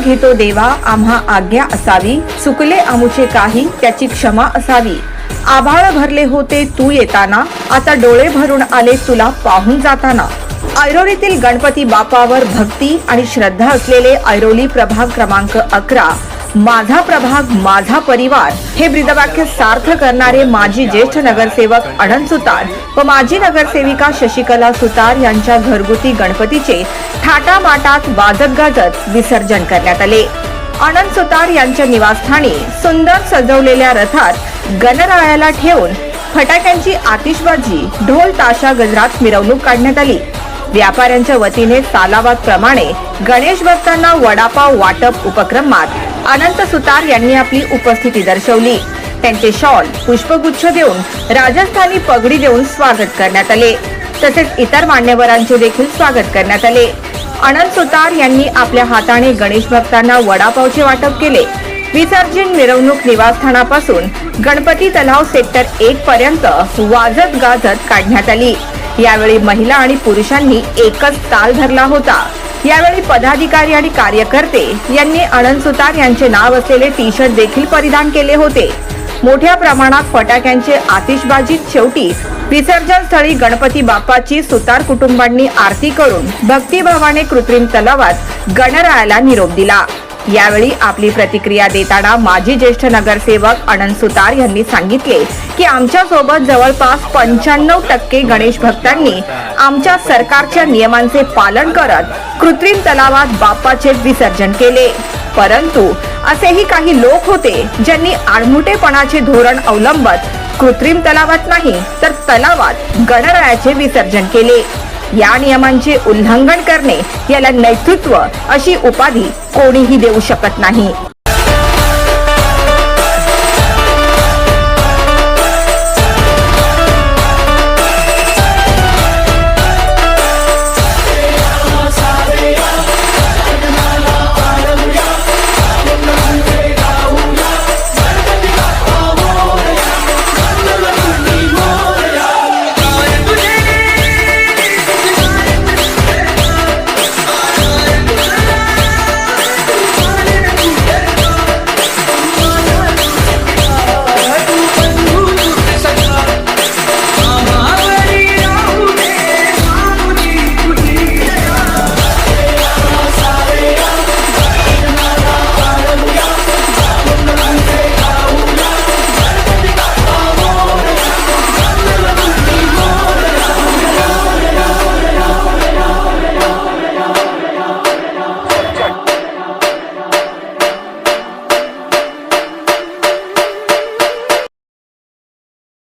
घेतो देवा आम्हा आज्ञा असावी. चुकले आमुचे काही त्याची क्षमा असावी. आभाळ भरले होते तू येताना आता डोळे भरून आले तुला पाहून जाताना. ऐरोलीतील गणपती बापावर भक्ती आणि श्रद्धा असलेले ऐरोली प्रभाग क्रमांक अकरा. माझा प्रभाग माझा परिवार. हे ब्रीदवाक्य सार्थ करणारे माजी ज्येष्ठ नगरसेवक अनंत सुतार व माजी नगरसेविका शशिकला सुतार यांच्या घरगुती गणपतीचे थाटामाटात वाजत गाजत विसर्जन करण्यात आले. अनंत सुतार यांच्या निवासस्थानी सुंदर सजवलेल्या रथात गणरायाला ठेवून फटाक्यांची आतिषबाजी ढोल ताशा गजरात मिरवणूक काढण्यात आली. व्यापाऱ्यांच्या वतीने सालाबाद प्रमाणे गणेश भक्तांना वडापाव वाटप उपक्रमात अनंत सुतार यांनी आपली उपस्थिती दर्शवली. त्यांचे शॉल पुष्पगुच्छ देऊन राजस्थानी पगडी देऊन स्वागत करण्यात आले. तसेच इतर मान्यवरांचे देखील स्वागत करण्यात आले. अनंत सुतार यांनी आपल्या हाताने गणेश भक्तांना वडापावचे वाटप केले. विसर्जन मिरवणूक निवासस्थानापासून गणपती तलाव सेक्टर एक पर्यंत वाजत गाजत काढण्यात आली. यावेळी महिला आणि पुरुषांनी एकच ताल धरला होता. यावेळी पदाधिकारी आणि कार्यकर्ते यांनी अनंत सुतार यांचे नाव असलेले टी शर्ट देखील परिधान केले होते. मोठ्या प्रमाणात फटाक्यांचे आतिषबाजीत शेवटी विसर्जन स्थळी गणपती बाप्पाची सुतार कुटुंबांनी आरती करून भक्तिभावाने कृत्रिम तलावात गणरायाला निरोप दिला. यावेळी आपली प्रतिक्रिया देताना माजी ज्येष्ठ नगरसेवक अनंत सुतार यांनी सांगितले की आमच्यासोबत जवळपास पंच्याण्णव टक्के गणेश भक्तांनी आमच्या सरकारच्या नियमांचे पालन करत कृत्रिम तलावात बाप्पाचे विसर्जन केले. परंतु असेही काही लोक होते ज्यांनी आडमुटेपणाचे धोरण अवलंबत कृत्रिम तलावात नाही तर तलावात गणरायाचे विसर्जन केले. या नियमांचे उल्लंघन करणे याला नेतृत्व अशी उपाधी कोणीही देऊ शकत नाही.